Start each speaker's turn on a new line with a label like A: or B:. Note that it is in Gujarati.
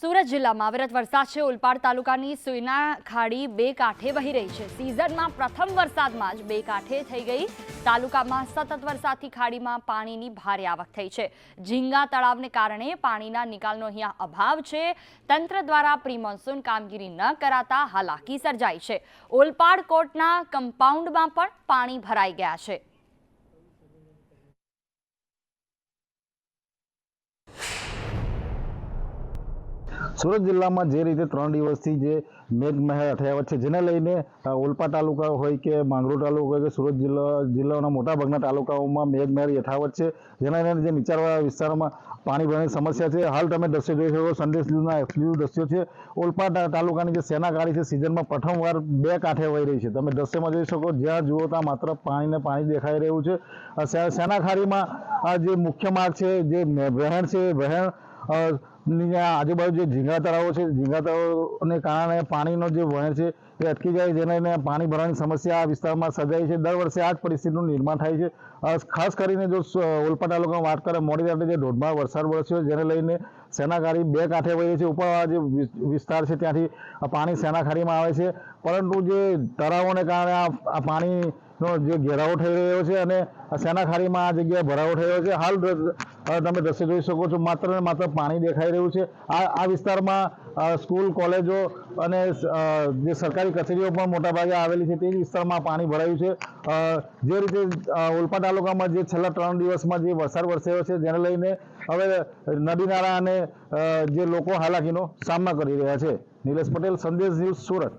A: સુરત જિલ્લામાં અવિરત વરસાદ છે. ઓલપાડ તાલુકાની સુઈના ખાડી બે કાંઠે વહી રહી છે. સિઝનમાં પ્રથમ વરસાદમાં જ બે કાંઠે થઈ ગઈ. તાલુકામાં સતત વરસાદથી ખાડીમાં પાણીની ભારે આવક થઈ છે. ઝીંગા તળાવને કારણે પાણીના નિકાલનો અહીંયા અભાવ છે. તંત્ર દ્વારા પ્રી મોન્સૂન કામગીરી ન કરાતા હાલાકી સર્જાઈ છે. ઓલપાડ કોર્ટના કમ્પાઉન્ડમાં પણ પાણી ભરાઈ ગયા છે.
B: સુરત જિલ્લામાં જે રીતે ત્રણ દિવસથી જે મેઘમહેર અથડાવત છે, જેને લઈને ઓલપા તાલુકા હોય કે માંગરોળ તાલુકો હોય કે સુરત જિલ્લા જિલ્લાના મોટાભાગના તાલુકાઓમાં મેઘમહેર યથાવત છે. જેના લઈને જે નીચાણવાળા વિસ્તારમાં પાણી ભરવાની સમસ્યા છે. હાલ તમે દ્રશ્ય જોઈ શકો સંદેશ ન્યૂઝના એક્સક્લુઝિવ દ્રશ્યો છે. ઓલપા તાલુકાની જે સેના ગાડી છે, સિઝનમાં પ્રથમવાર બે કાંઠે વહી રહી છે. તમે દ્રશ્યમાં જોઈ શકો, જ્યાં જુઓ ત્યાં માત્ર પાણીને પાણી દેખાઈ રહ્યું છે. સેના ખાડીમાં આ જે મુખ્ય માર્ગ છે, જે વહેણ છે, વહેણ ની આજુબાજુ જે ઝીંગા તળાવો છે, ઝીંગા તળાવોને કારણે પાણીનો જે વહેણ છે એ અટકી જાય જેને પાણી ભરવાની સમસ્યા આ વિસ્તારમાં સર્જાઈ છે. દર વર્ષે આ જ પરિસ્થિતિનું નિર્માણ થાય છે. ખાસ કરીને જો ઓલપા તાલુકામાં વાત કરે મોડી રાત્રે જે ધોધમાર વરસાદ વરસ્યો જેને લઈને સેનાખાડી બે કાંઠે વહી છે. ઉપરવાળા જે વિસ્તાર છે, ત્યાંથી પાણી સેનાખાડીમાં આવે છે. પરંતુ જે તળાવોને કારણે આ આ પાણીનો જે ઘેરાવો થઈ રહ્યો છે અને આ સેનાખાડીમાં આ જગ્યાએ ભરાવો થયો છે. હાલ તમે દ્રશ્ય જોઈ શકો છો, માત્ર ને માત્ર પાણી દેખાઈ રહ્યું છે. આ આ વિસ્તારમાં સ્કૂલ, કોલેજો અને જે સરકારી કચેરીઓ પણ મોટાભાગે આવેલી છે, તે વિસ્તારમાં પાણી ભરાયું છે. જે રીતે ઓલપા તાલુકામાં જે છેલ્લા ત્રણ દિવસમાં જે વરસાદ વરસ્યો છે, જેને લઈને હવે નદી નાળા અને જે લોકો હાલાકીનો સામના કરી રહ્યા છે. નિલેશ પટેલ, સંદેશ ન્યૂઝ સુરત.